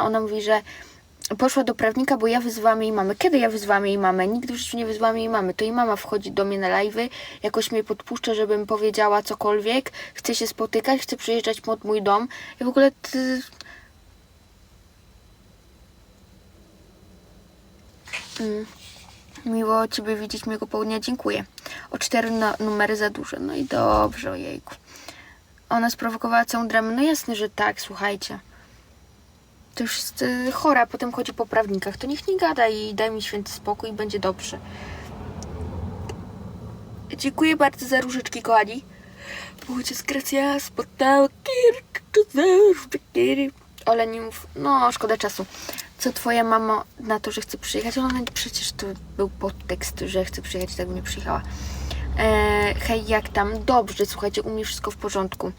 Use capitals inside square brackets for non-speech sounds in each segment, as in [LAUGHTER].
Ona mówi, że poszła do prawnika, bo ja wyzwałam jej mamę. Kiedy ja wyzwałam jej mamę? Nigdy w życiu nie wyzwałam jej mamy. To jej mama wchodzi do mnie na live'y, jakoś mnie podpuszcza, żebym powiedziała cokolwiek. Chce się spotykać, chce przyjeżdżać pod mój dom. I w ogóle ty... Mm. Miło Ciebie widzieć, miłego południa, dziękuję. O cztery no, numery za dużo. No i dobrze, ojejku. Ona sprowokowała całą dramę. No jasne, że tak, słuchajcie. To już jest y, chora, potem chodzi po prawnikach. To niech nie gada i daj mi święty spokój i będzie dobrze. Dziękuję bardzo za różyczki, kochani. Muchas gracias por Ole, nie mów. No, szkoda czasu. Co twoja mama na to, że chce przyjechać? Ona przecież to był podtekst, że chce przyjechać, tak by nie przyjechała. E, hej, jak tam? Dobrze, słuchajcie, u mnie wszystko w porządku.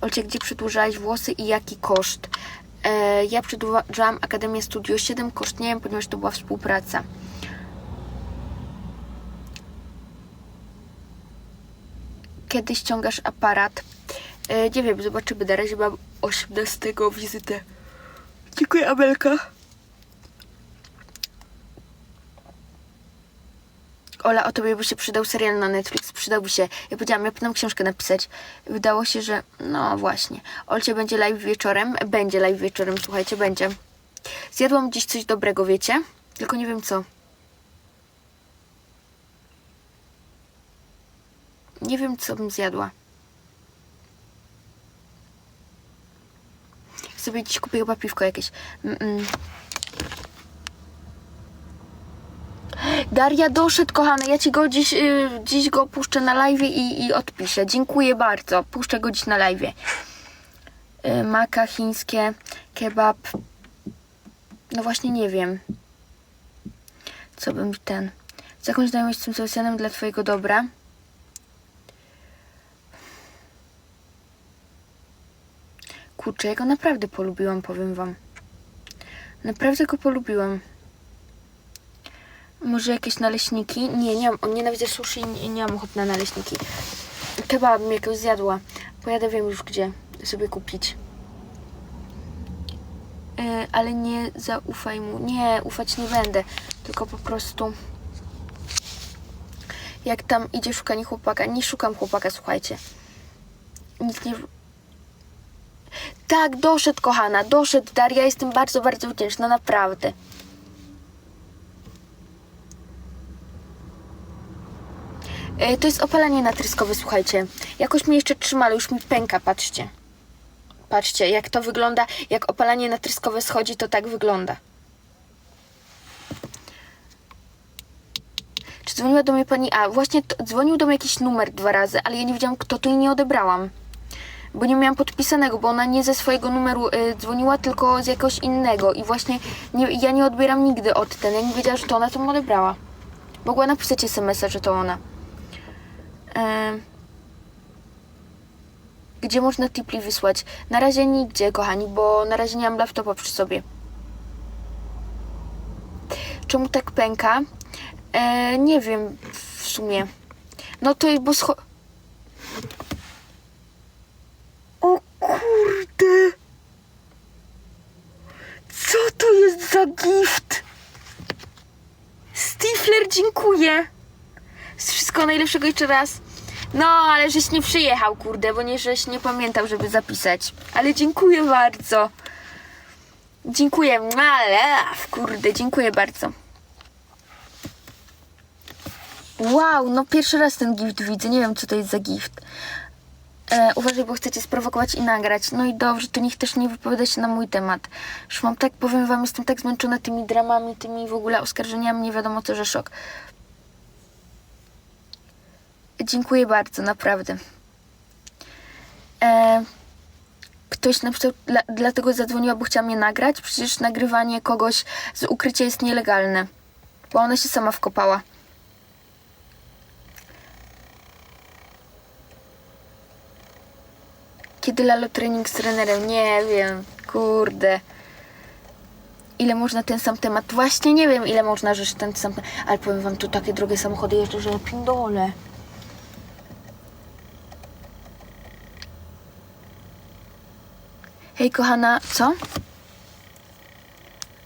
Olcie, gdzie przedłużałaś włosy i jaki koszt? E, ja przedłużałam Akademię Studio 7, koszt nie wiem, ponieważ to była współpraca. Kiedy ściągasz aparat? E, nie wiem, zobaczymy. Na razie mam 18 wizytę. Dziękuję, Amelka. Ola, o tobie by się przydał serial na Netflix, przydałby się. Ja powiedziałam, ja powinnam książkę napisać. Wydało się, że no właśnie. Olcie będzie live wieczorem. Będzie live wieczorem, słuchajcie, będzie. Zjadłam dziś coś dobrego, wiecie? Tylko nie wiem co. Nie wiem, co bym zjadła. Sobie dziś kupię chyba piwko jakieś. Mm-mm. Daria doszedł, kochany. Ja ci go dziś, y, dziś go puszczę na live i, i odpiszę. Dziękuję bardzo. Puszczę go dziś na live. Y, maka chińskie, kebab. No właśnie nie wiem. Co bym ten. Z jakąś znajomość z tym Sebastianem dla twojego dobra. Kurczę, ja go naprawdę polubiłam, powiem wam. Naprawdę go polubiłam. Może jakieś naleśniki? Nie, nie mam, nienawidzę sushi i nie, mam ochoty na naleśniki. Kebab bym jakoś zjadła. Pojadę wiem już gdzie sobie kupić. E, ale nie zaufaj mu. Nie, ufać nie będę. Tylko po prostu... Jak tam idzie szukanie chłopaka. Nie szukam chłopaka, słuchajcie. Nic nie... Tak, doszedł, kochana. Doszedł, Daria. Jestem bardzo, bardzo wdzięczna. Naprawdę. E, To jest opalanie natryskowe, słuchajcie. Jakoś mnie jeszcze trzyma, ale już mi pęka, patrzcie. Patrzcie, jak to wygląda. Jak opalanie natryskowe schodzi, to tak wygląda. Czy dzwoniła do mnie pani A? Właśnie to, dzwonił do mnie jakiś numer dwa razy, ale ja nie wiedziałam kto to i nie odebrałam. Bo nie miałam podpisanego, bo ona nie ze swojego numeru y, dzwoniła, tylko z jakiegoś innego. I właśnie nie, ja nie odbieram nigdy od ten. Ja nie wiedziała, że to ona, to ją odebrała. Mogła napisać SMS-a, że to ona. Em, Gdzie można tipli wysłać? Na razie nigdzie, kochani, bo na razie nie mam laptopa przy sobie. Czemu tak pęka? E, nie wiem w sumie. No to bo scho... O kurde! Co to jest za gift? Stifler, dziękuję! Wszystko najlepszego jeszcze raz. No, ale żeś nie przyjechał, kurde, bo nie, żeś nie pamiętał, żeby zapisać. Ale dziękuję bardzo. Dziękuję, ale kurde, dziękuję bardzo. Wow, no pierwszy raz ten gift widzę. Nie wiem, co to jest za gift. E, uważaj, bo chcecie sprowokować i nagrać. No i dobrze, to niech też nie wypowiada się na mój temat. Już mam tak, powiem wam, jestem tak zmęczona tymi dramami, tymi w ogóle oskarżeniami, nie wiadomo co, że szok. Dziękuję bardzo, naprawdę. E, ktoś napisał, dla, dlatego zadzwoniła, bo chciała mnie nagrać. Przecież nagrywanie kogoś z ukrycia jest nielegalne. Bo ona się sama wkopała. Kiedy Lalo trening z trenerem? Nie wiem. Kurde. Ile można ten sam temat? Właśnie nie wiem, ile można rzeczy ten sam Ale powiem wam, tu takie drogie samochody jeżdżą, że pindole. Hej, kochana, co?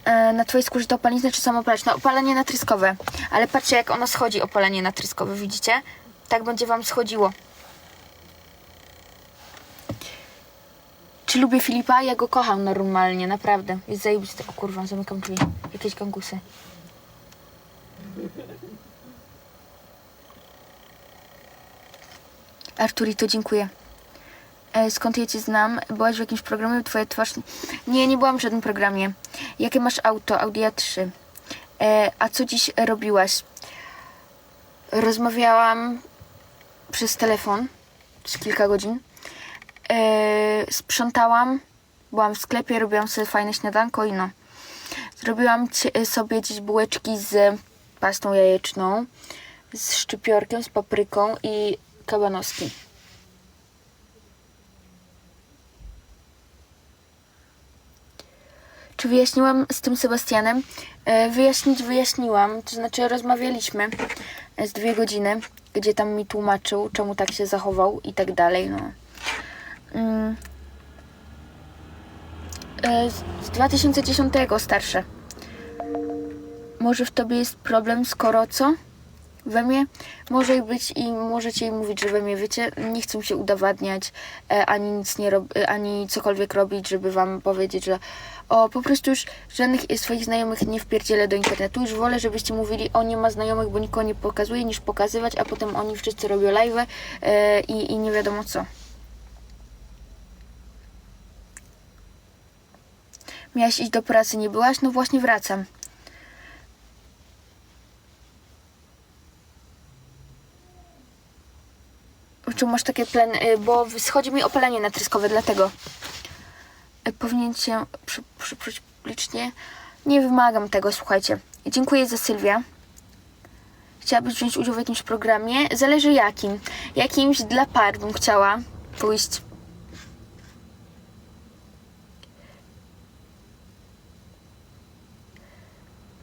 e, na twojej skórze to opaleniznę czy samopalacz? No opalenie natryskowe. Ale patrzcie jak ono schodzi, opalenie natryskowe, widzicie? Tak będzie wam schodziło. Czy lubię Filipa? Ja go kocham normalnie, naprawdę. Jest zajebisty. O kurwa, zamykam drzwi. Jakieś gangusy. Arturito, dziękuję. E, skąd ja cię znam? Byłaś w jakimś programie? Twoja twarz... Nie, nie byłam w żadnym programie. Jakie masz auto? Audi A3. E, a co dziś robiłaś? Rozmawiałam przez telefon przez kilka godzin. E, sprzątałam, byłam w sklepie, robiłam sobie fajne śniadanko i no. Zrobiłam sobie dziś bułeczki z pastą jajeczną, z szczypiorkiem, z papryką i kabanowskim. Czy wyjaśniłam z tym Sebastianem? E, Wyjaśnić wyjaśniłam, to znaczy rozmawialiśmy e, z dwie godziny, gdzie tam mi tłumaczył, czemu tak się zachował i tak dalej, no. Mm. E, Z z 2010 starsze. Może w tobie jest problem, skoro co? We mnie może i być i możecie jej mówić, że we mnie wiecie, nie chcę się udowadniać, ani nic nie rob, ani cokolwiek robić, żeby wam powiedzieć, że o, po prostu już żadnych e, swoich znajomych nie wpierdzielę do internetu. Już wolę, żebyście mówili, o nie ma znajomych, bo nikogo nie pokazuje, niż pokazywać, a potem oni wszyscy robią live e, i, i nie wiadomo co. Miałaś iść do pracy, nie byłaś? No właśnie wracam. Czy masz takie plany? Y, Bo schodzi mi opalenie natryskowe, dlatego. Powinien przy- przypróć publicznie. Nie wymagam tego, słuchajcie. Dziękuję za Sylwia. Chciałabyś wziąć udział w jakimś programie? Zależy jakim. Jakimś dla par bym chciała pójść.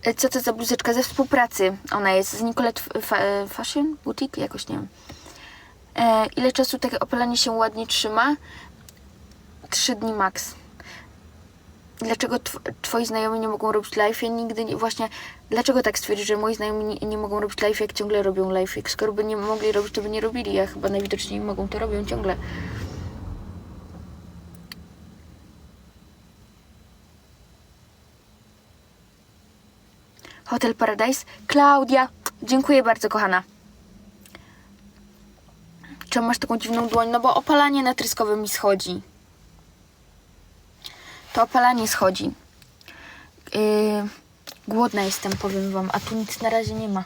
Y, Co to za bluzeczka ze współpracy? Ona jest z Nicolette Fa- Fashion Boutique? Jakoś nie wiem. E, ile czasu takie opalanie się ładnie trzyma? Trzy dni max. Dlaczego tw- twoi znajomi nie mogą robić live? Ja nigdy nie, właśnie, dlaczego tak stwierdzić, że moi znajomi nie, nie mogą robić live, jak ciągle robią live? Jak skoro by nie mogli robić, to by nie robili. Ja chyba najwidoczniej mogą, to robią ciągle. Hotel Paradise? Klaudia, dziękuję bardzo, kochana. Czemu masz taką dziwną dłoń? No bo opalanie natryskowe mi schodzi. To opalanie schodzi. Yy, głodna jestem, powiem wam, a tu nic na razie nie ma.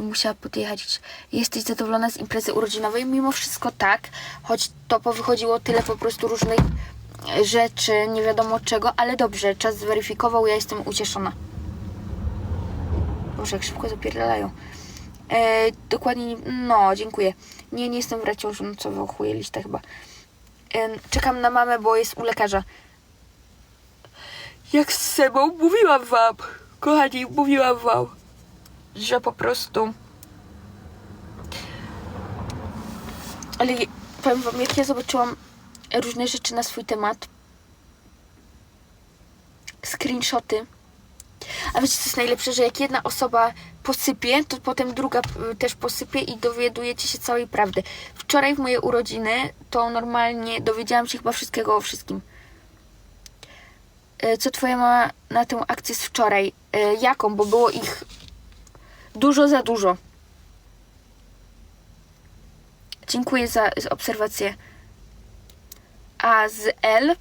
Musiała podjechać. Jesteś zadowolona z imprezy urodzinowej? Mimo wszystko tak, choć to powychodziło tyle po prostu różnych e, rzeczy, nie wiadomo czego, ale dobrze, czas zweryfikował, ja jestem ucieszona. Boże, jak szybko zapierdalają. E, dokładnie, nie- no, dziękuję. Nie, nie jestem w raciążu, no co wy chyba. E, czekam na mamę, bo jest u lekarza. Jak z Sebą mówiłam wam, kochani, mówiłam wam, że po prostu... Ale powiem wam, jak ja zobaczyłam różne rzeczy na swój temat, screenshoty, a wiecie, co jest najlepsze, że jak jedna osoba posypie, to potem druga y, też posypie i dowiadujecie się całej prawdy. Wczoraj w moje urodziny to normalnie dowiedziałam się chyba wszystkiego o wszystkim. Y, Co twoja mama na tę akcję z wczoraj? Y, Jaką? Bo było ich dużo za dużo. Dziękuję za, za obserwację. A z L?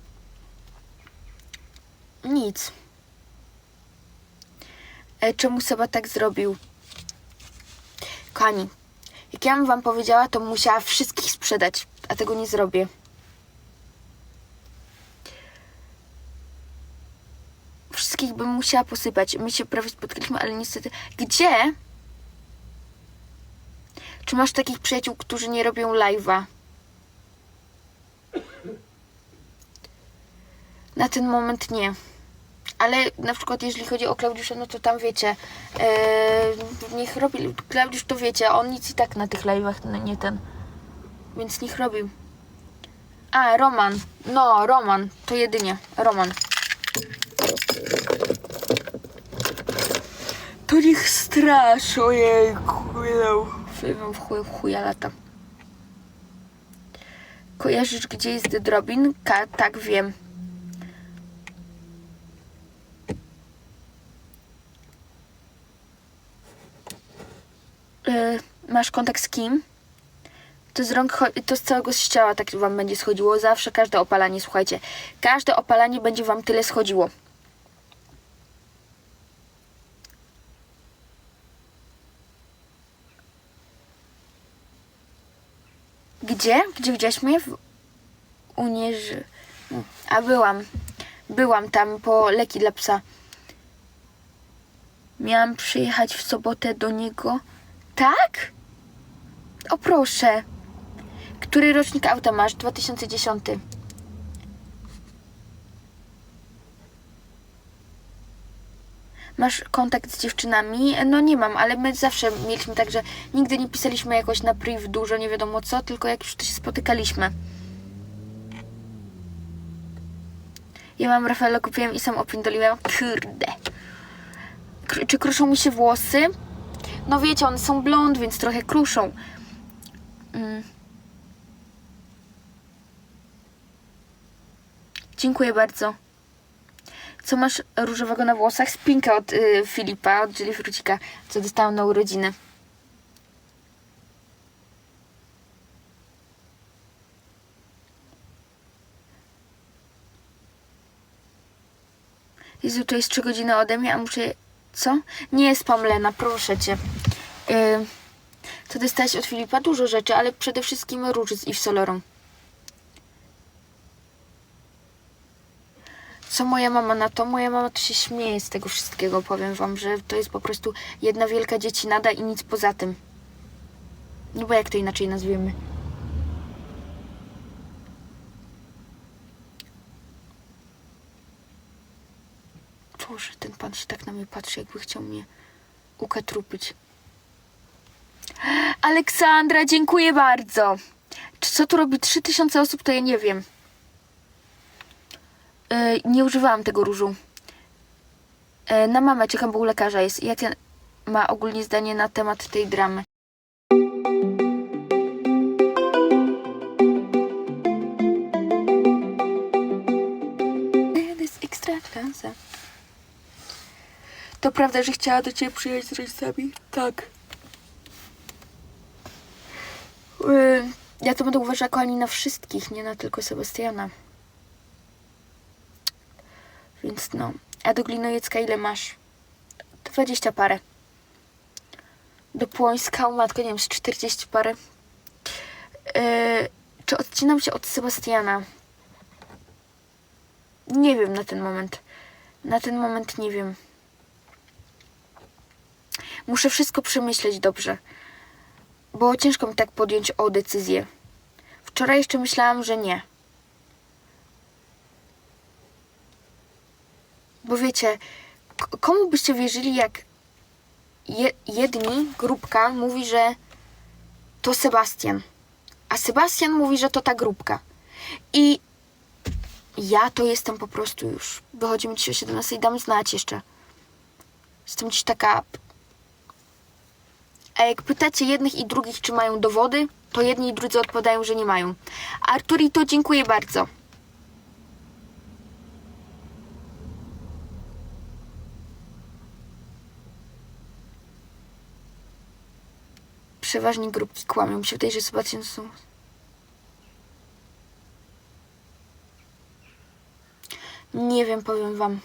Nic. E, czemu Seba tak zrobił? Kochani, jak ja bym wam powiedziała, to musiała wszystkich sprzedać, a tego nie zrobię. Wszystkich bym musiała posypać. My się prawie spotkaliśmy, ale niestety... Gdzie? Czy masz takich przyjaciół, którzy nie robią live'a? Na ten moment nie. Ale na przykład jeżeli chodzi o Klaudiusza, no to tam wiecie, e, niech robi, Klaudiusz to wiecie, on nic i tak na tych live'ach nie ten, więc niech robił. A, Roman, no Roman, to jedynie, Roman. To niech strasz, ojejku, no. W chuj, chuja lata. Kojarzysz, gdzie jest drobinka? Tak, wiem. Y, masz kontakt z kim? To z rąk, to z całego z ciała tak wam będzie schodziło. Zawsze każde opalanie, słuchajcie. Każde opalanie będzie wam tyle schodziło. Gdzie? Gdzie widziałaś mnie? W Unieży. A byłam. Byłam tam po leki dla psa. Miałam przyjechać w sobotę do niego. Tak? O proszę. Który rocznik auta masz? 2010. Masz kontakt z dziewczynami? No nie mam, ale my zawsze mieliśmy tak, że nigdy nie pisaliśmy jakoś na priv dużo, nie wiadomo co, tylko jak już to się spotykaliśmy. Ja mam Rafaela, kupiłem i sam opindoliłem. Kurde. Czy kruszą mi się włosy? No wiecie, one są blond, więc trochę kruszą. Mm. Dziękuję bardzo. Co masz różowego na włosach? Spinkę od y, Filipa, od Jelly Frucika, co dostałam na urodziny. Jezu, to jest 3 godziny ode mnie, a muszę... Co? Nie spam, Lena, proszę Cię. Yy, to dostałeś od Filipa dużo rzeczy, ale przede wszystkim róż z Yves Solorą. Co moja mama na to? Moja mama to się śmieje z tego wszystkiego. Powiem wam, że to jest po prostu jedna wielka dziecinada i nic poza tym. No bo jak to inaczej nazwiemy? Boże, ten pan się tak na mnie patrzy, jakby chciał mnie ukatrupić. [GASPS] Aleksandra, dziękuję bardzo. Czy co tu robi 3000 osób, to ja nie wiem. Yy, nie używałam tego różu. Yy, na mamę czekam, bo u lekarza jest. Jakie ma ogólnie zdanie na temat tej dramy? Ekstra. To prawda, że chciała do ciebie przyjechać z rodzicami? Tak. Yy, ja to będę uważała, kochani, na wszystkich, nie na tylko Sebastiana. Więc no. A do Glinojecka ile masz? 20 parę. Do Płońska, o matko, nie wiem, z 40 parę. Yy, czy odcinam się od Sebastiana? Nie wiem na ten moment. Na ten moment nie wiem. Muszę wszystko przemyśleć dobrze. Bo ciężko mi tak podjąć o decyzję. Wczoraj jeszcze myślałam, że nie. Bo wiecie, komu byście wierzyli, jak je, jedni, grupka, mówi, że to Sebastian, a Sebastian mówi, że to ta grupka. I ja to jestem po prostu już. Wychodzimy dzisiaj o 17 i dam znać jeszcze. Jestem dziś taka. A jak pytacie jednych i drugich, czy mają dowody, to jedni i drudzy odpowiadają, że nie mają. Arturito, dziękuję bardzo. Przeważnie grupki kłamią. Mi się wydaje, że Sebastian są... Nie wiem, powiem wam,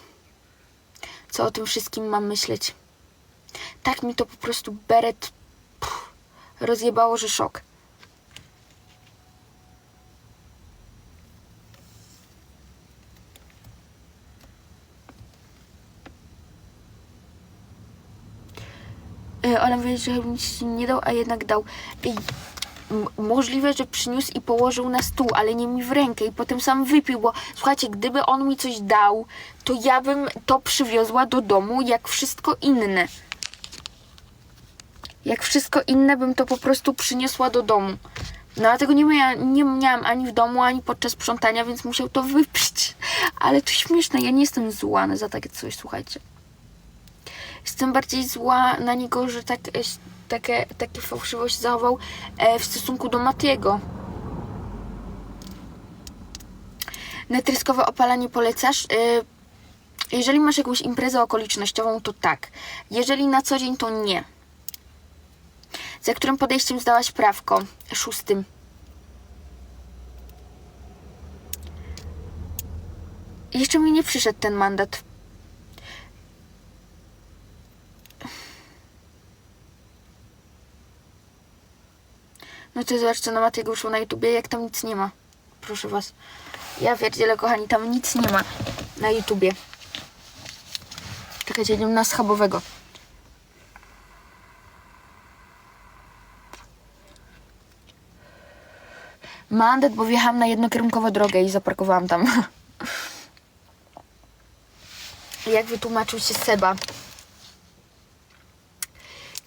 co o tym wszystkim mam myśleć. Tak mi to po prostu beret pff, rozjebało, że szok. Mówi, że nic nie dał, a jednak dał. Możliwe, że przyniósł i położył na stół, ale nie mi w rękę i potem sam wypił, bo słuchajcie, gdyby on mi coś dał, to ja bym to przywiozła do domu jak wszystko inne. Jak wszystko inne bym to po prostu przyniosła do domu. No a tego nie, mia- nie miałam ani w domu, ani podczas sprzątania, więc musiał to wypić. Ale to śmieszne, ja nie jestem zła za takie coś, słuchajcie. Jestem bardziej zła na niego, że tak, e, takie, takie fałszywość zachował e, w stosunku do Matiego. Natryskowe opalanie polecasz? E, jeżeli masz jakąś imprezę okolicznościową, to tak. Jeżeli na co dzień, to nie. Za którym podejściem zdałaś prawko? Szóstym. Jeszcze mi nie przyszedł ten mandat. No to zobacz, co na Matiego wyszło na YouTubie, jak tam nic nie ma. Proszę was. Ja wierdzielę, kochani, tam nic nie ma na YouTubie. Czekajcie, idziemy na schabowego. Mandat, bo wjechałam na jednokierunkową drogę i zaparkowałam tam. [LAUGHS] Jak wytłumaczył się Seba?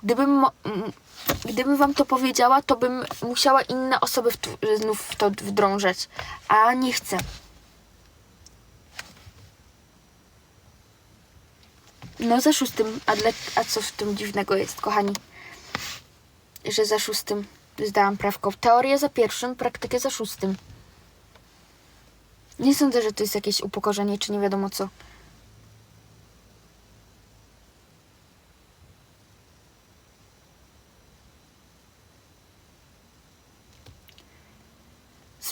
Gdybym, gdybym wam to powiedziała, to bym musiała inne osoby w znów w to wdrążać. A nie chcę. No za szóstym, a, dla, a co w tym dziwnego jest, kochani? Że za szóstym zdałam prawko. Teorię za pierwszym, praktykę za szóstym. Nie sądzę, że to jest jakieś upokorzenie, czy nie wiadomo co.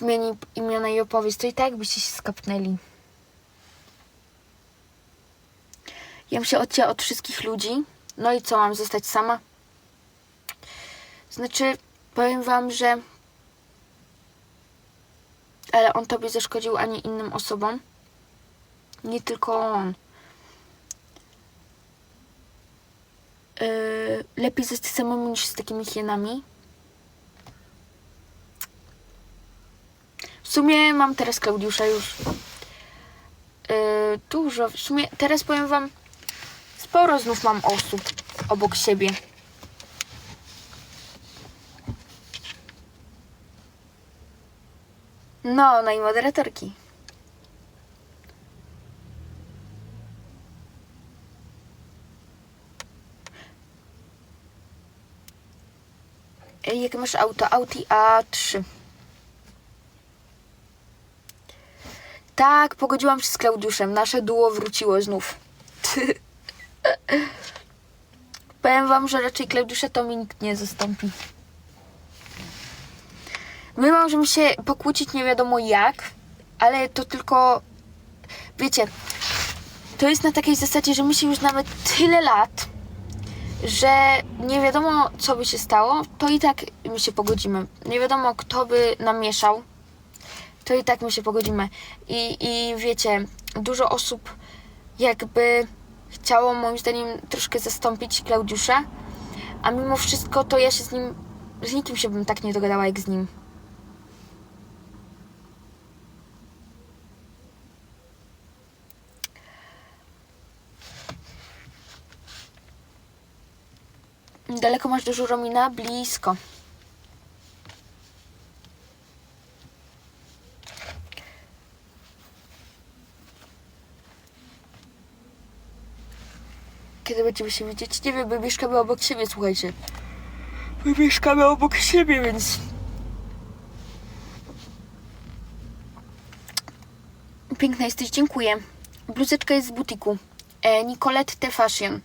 Zmieni imiona i opowieść, to i tak byście się skapnęli. Ja się odcięła od wszystkich ludzi. No i co, mam zostać sama? Znaczy, powiem wam, że... Ale on tobie zaszkodził, a nie innym osobom. Nie tylko on. Yy, lepiej zostać samemu niż z takimi hienami. Sumie mam teraz Klaudiusza już. Yy, dużo. W sumie teraz powiem wam, sporo znów mam osób obok siebie. No, no i moderatorki. Ej, Jakie masz auto? Audi A3. Tak, pogodziłam się z Klaudiuszem. Nasze duo wróciło znów. [LAUGHS] Powiem wam, że raczej Klaudiusza to mi nikt nie zastąpi. My możemy się pokłócić nie wiadomo jak, ale to tylko... Wiecie, to jest na takiej zasadzie, że my się już znamy tyle lat, że nie wiadomo co by się stało, to i tak my się pogodzimy. Nie wiadomo kto by nam mieszał, to i tak my się pogodzimy. I, I wiecie, dużo osób jakby chciało moim zdaniem troszkę zastąpić Klaudiusza, a mimo wszystko to ja się z nim, z nikim się bym tak nie dogadała jak z nim. Daleko masz do Żuromina? Blisko. Kiedy będziemy się widzieć? Nie wiem, my mieszkamy obok siebie, słuchajcie. My mieszkamy obok siebie, więc... Piękna jesteś, dziękuję. Bluzeczka jest z butiku. E, Nicolette Fashion.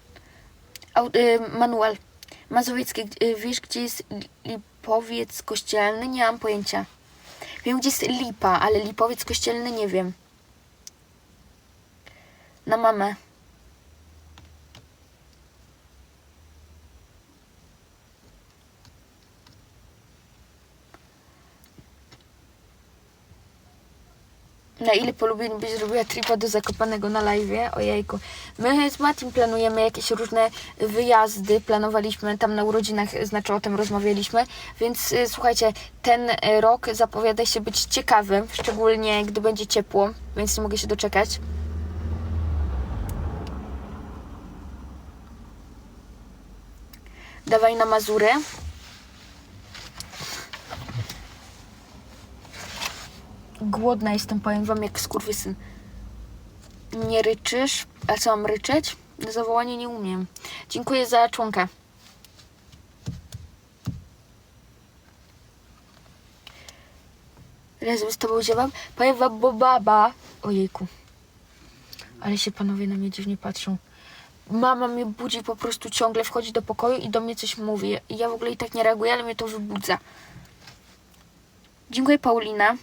Au, e. Mazowieckie. E, wiesz, gdzie jest Lipowiec Kościelny? Nie mam pojęcia. Wiem, gdzie jest Lipa, ale Lipowiec Kościelny nie wiem. Na mamę. Na ile polubień byś zrobiła tripa do Zakopanego na live? Ojejku. My z Matim planujemy jakieś różne wyjazdy. Planowaliśmy tam na urodzinach, znaczy o tym rozmawialiśmy. Więc y, słuchajcie, ten y, rok zapowiada się być ciekawy, szczególnie gdy będzie ciepło, więc nie mogę się doczekać. Dawaj na Mazury. Głodna jestem, powiem wam, jak skurwysyn. Nie ryczysz? A co mam ryczeć? Zawołanie nie umiem. Dziękuję za członka. Razem z tobą ziewam. Powiem wam, bo baba... Ojejku. Ale się panowie na mnie dziwnie patrzą. Mama mnie budzi po prostu ciągle, wchodzi do pokoju i do mnie coś mówi. Ja w ogóle i tak nie reaguję, ale mnie to wybudza. Dziękuję Paulina.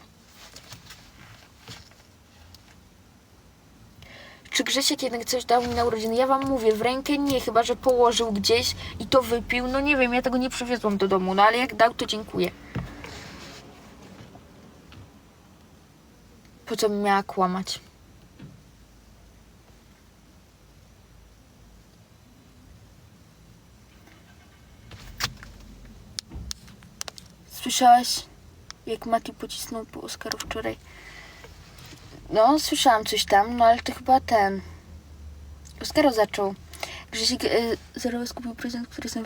Czy Grzesiek jednak coś dał mi na urodziny? Ja wam mówię, w rękę nie, chyba że położył gdzieś i to wypił. No nie wiem, ja tego nie przywiozłam do domu, no ale jak dał, to dziękuję. Po co bym miała kłamać? Słyszałaś, jak Mati pocisnął po Oskaru wczoraj? No, słyszałam coś tam, no ale to chyba ten. Oskaro zaczął. Grzesiek y, zerowy skupił prezent, który sam.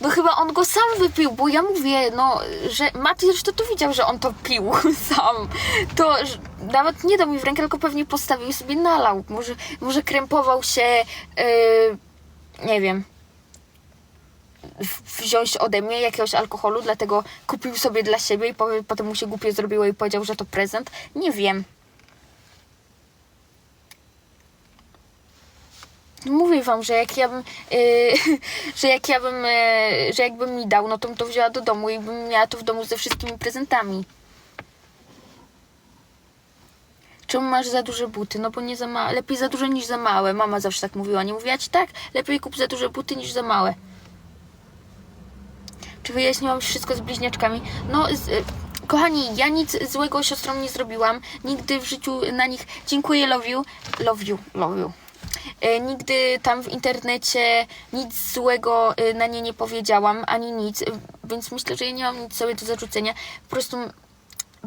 No chyba on go sam wypił, bo ja mówię, no, że Mati zresztą to widział, że on to pił [LAUGHS] sam. To nawet nie dał mi w rękę, tylko pewnie postawił sobie nalał. Może, może krępował się, y, nie wiem, wziąć ode mnie jakiegoś alkoholu, dlatego kupił sobie dla siebie i potem mu się głupio zrobiło i powiedział, że to prezent. Nie wiem. Mówię wam, że jak ja bym, yy, [LAUGHS] że jak ja bym, yy, że jakbym mi dał, no to bym to wzięła do domu i bym miała to w domu ze wszystkimi prezentami. Czemu masz za duże buty? No bo nie za małe. Lepiej za duże niż za małe. Mama zawsze tak mówiła. Nie mówiła ci tak? Lepiej kup za duże buty niż za małe. Czy wyjaśniłam wszystko z bliźniaczkami? No, z, y, kochani, ja nic złego siostrom nie zrobiłam. Nigdy w życiu na nich. Dziękuję, love you. Love you, love you. E, nigdy tam w internecie nic złego e, na nie nie powiedziałam, ani nic, e, więc myślę, że ja nie mam nic sobie do zarzucenia. Po prostu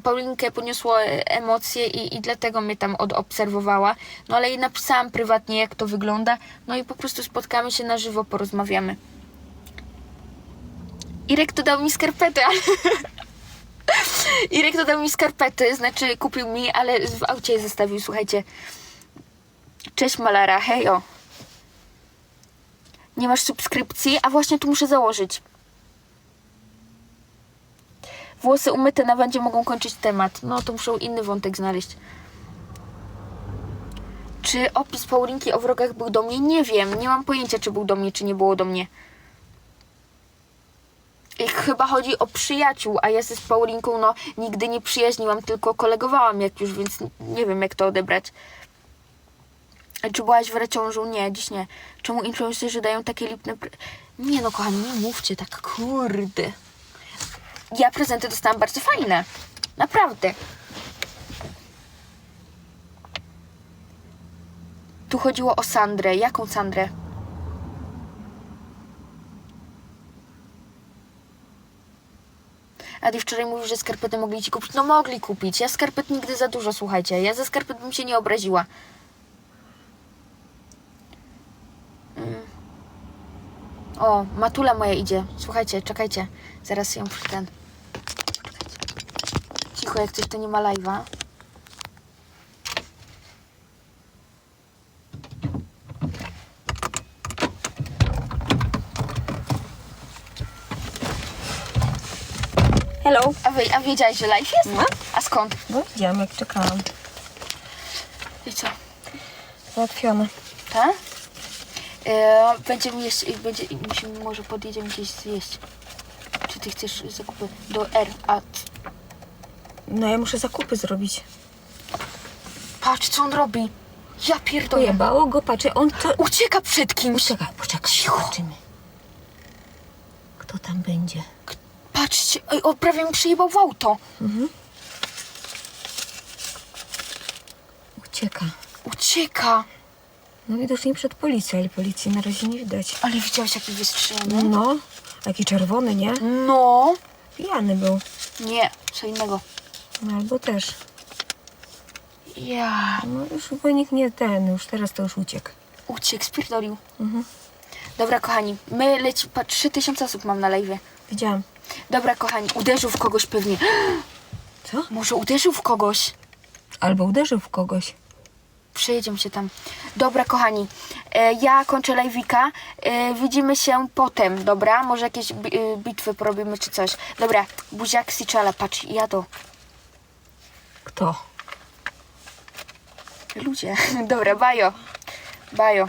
Paulinkę poniosło emocje i, i dlatego mnie tam odobserwowała. No ale jej napisałam prywatnie, jak to wygląda. No i po prostu spotkamy się na żywo, porozmawiamy. Irek to dał mi skarpety, ale... [LAUGHS] Irek to dał mi skarpety, znaczy kupił mi, ale w aucie je zostawił, słuchajcie. Cześć Malara, hejo. Nie masz subskrypcji? A właśnie tu muszę założyć. Włosy umyte na wandzie mogą kończyć temat. No to muszę inny wątek znaleźć. Czy opis Paulinki o wrogach był do mnie? Nie wiem. Nie mam pojęcia, czy był do mnie, czy nie było do mnie. I chyba chodzi o przyjaciół, a ja się z Paulinką no nigdy nie przyjaźniłam, tylko kolegowałam jak już, więc nie wiem jak to odebrać. Czy byłaś w reciążu? Nie, dziś nie. Czemu influencerzy dają takie lipne... Pre... Nie no, kochani, nie mówcie tak, kurde. Ja prezenty dostałam bardzo fajne. Naprawdę. Tu chodziło o Sandrę. Jaką Sandrę? Adi wczoraj mówił, że skarpety mogli ci kupić. No mogli kupić. Ja skarpet nigdy za dużo, słuchajcie. Ja za skarpet bym się nie obraziła. O, matula moja idzie. Słuchajcie, czekajcie. Zaraz ją przy ten. Cicho, jak coś to nie ma live'a. Hello. A, wy, a wiedziałeś, że live jest? No. A skąd? No widziałam jak czekałam. I co? Załatwione. Tak? E, będziemy będzie, musimy, może podjedziemy gdzieś zjeść. Czy ty chcesz zakupy do R? A No ja muszę zakupy zrobić. patrz, co on robi. Ja pierdolę. Pojebało go, patrzę, on to... Ucieka przed kimś. Poczekaj, poczekaj, zobaczymy. Kto tam będzie? Patrzcie, oj, o, prawie mi przyjebał w auto. Ucieka. Ucieka. No widocznie przed policją, ale policji na razie nie widać. Ale widziałeś, jaki wystrzelony? No, taki czerwony, nie? No. Pijany był. Nie, co innego. No albo też. Ja. No już chyba nikt nie ten, już teraz to już uciekł. Uciekł, spierdolił. Mhm. Dobra, kochani, my leci... Pa, 3000 osób mam na live. Widziałam. Dobra, kochani, uderzył w kogoś pewnie. [GASPS] Co? Może uderzył w kogoś. Albo uderzył w kogoś. Przejedziemy się tam. Dobra, kochani. E, ja kończę live'ika. E, widzimy się potem, dobra? Może jakieś bi- e, bitwy porobimy czy coś. Dobra, buziak Siczala, patrz, ja to. Kto? Ludzie. [LAUGHS] Dobra, bajo. Bajo.